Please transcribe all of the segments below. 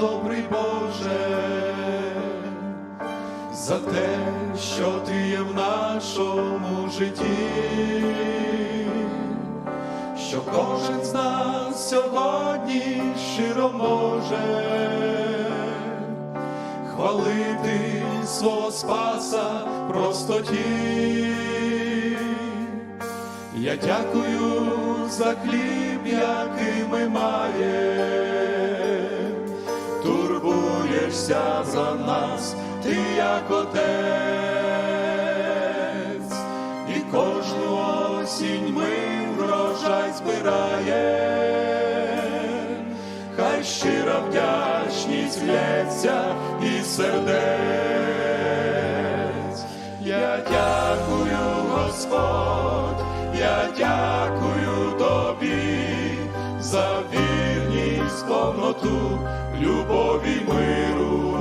добрий Боже, за те, що ти є в нашому житті, що кожен з нас сьогодні щиро може хвалити свого Спаса простоті. Я дякую за хліб, який ми маємо турбуєшся за нас, ти як отець, і кожну осінь ми врожай збирає, хай щира вдячність лється і сердець. Я дякую, Господь, я дякую тобі за вірність, повноту, любові миру,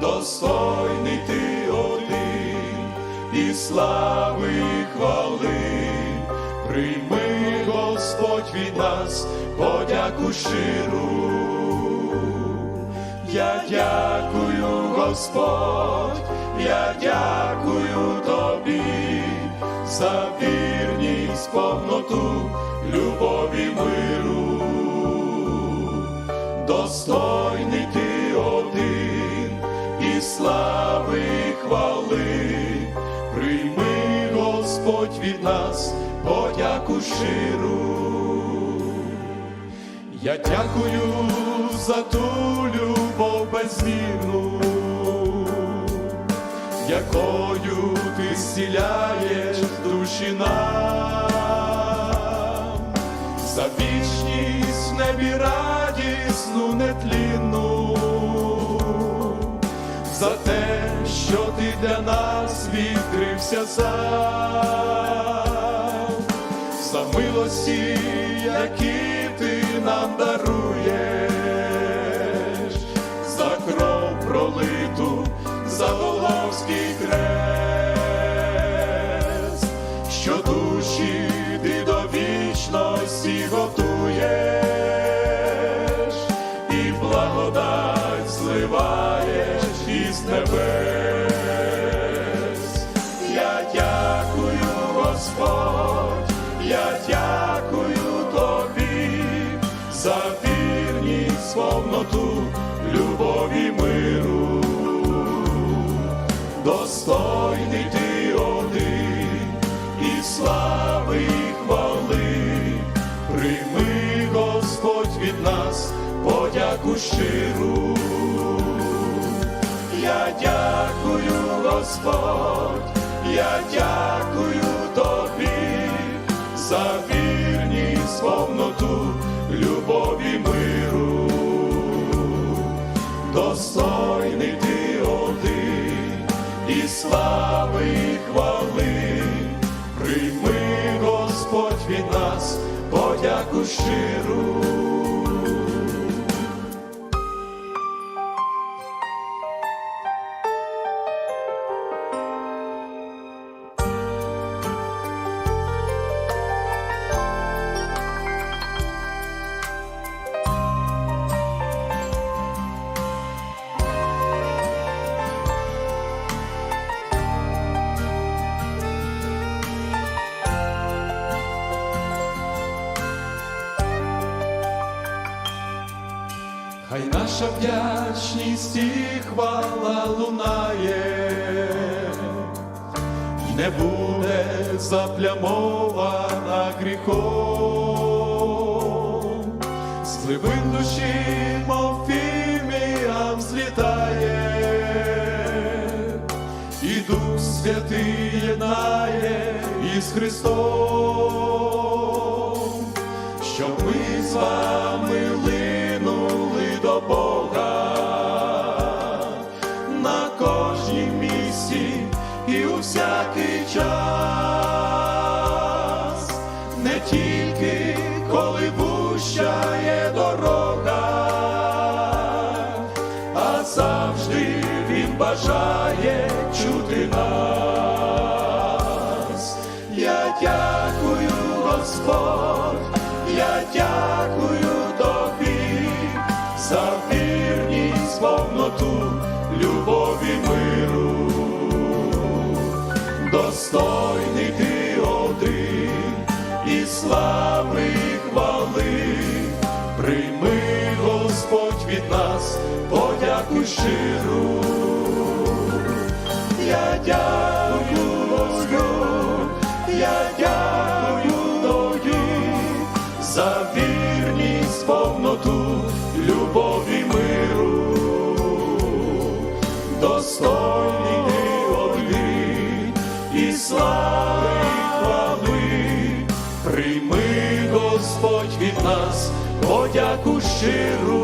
достойний ти один і слави хвали, прийми, Господь від нас, подяку щиру. Я дякую, Господь, я дякую тобі за вірність, повноту, любові миру, достойний ти один і слави хвали, прийми, Господь від нас, подяку щиру. Я дякую за ту любов безмірну, якою ти зціляєш душі нам, за вічність в небі радісну, нетлінну, за те, що ти для нас відкрився сам, за милості, які ти нам даруєш, за кров пролиту, дякую тобі за вірність, повноту, любові миру, достойний ти один і слави і хвали, прийми, Господь від нас, подяку щиру. Я дякую, Господь, я дякую за вірність, повноту, любові миру, достойний ти один і слави і хвали, прийми, Господь від нас, подяку щиру. Наша вдячність і хвала лунає, і не буде заплямована гріхом, з глибин душі, мов фіміям злітає, і Дух Святий єднає із Христом, всякий час, не тільки коли вущає дорога, а завжди він бажає чути нас. Я дякую, Господь, я дякую тобі за вірність, повноту, достойний ти один, і слави і хвали, прийми, Господь від нас, подяку щиру. tiro.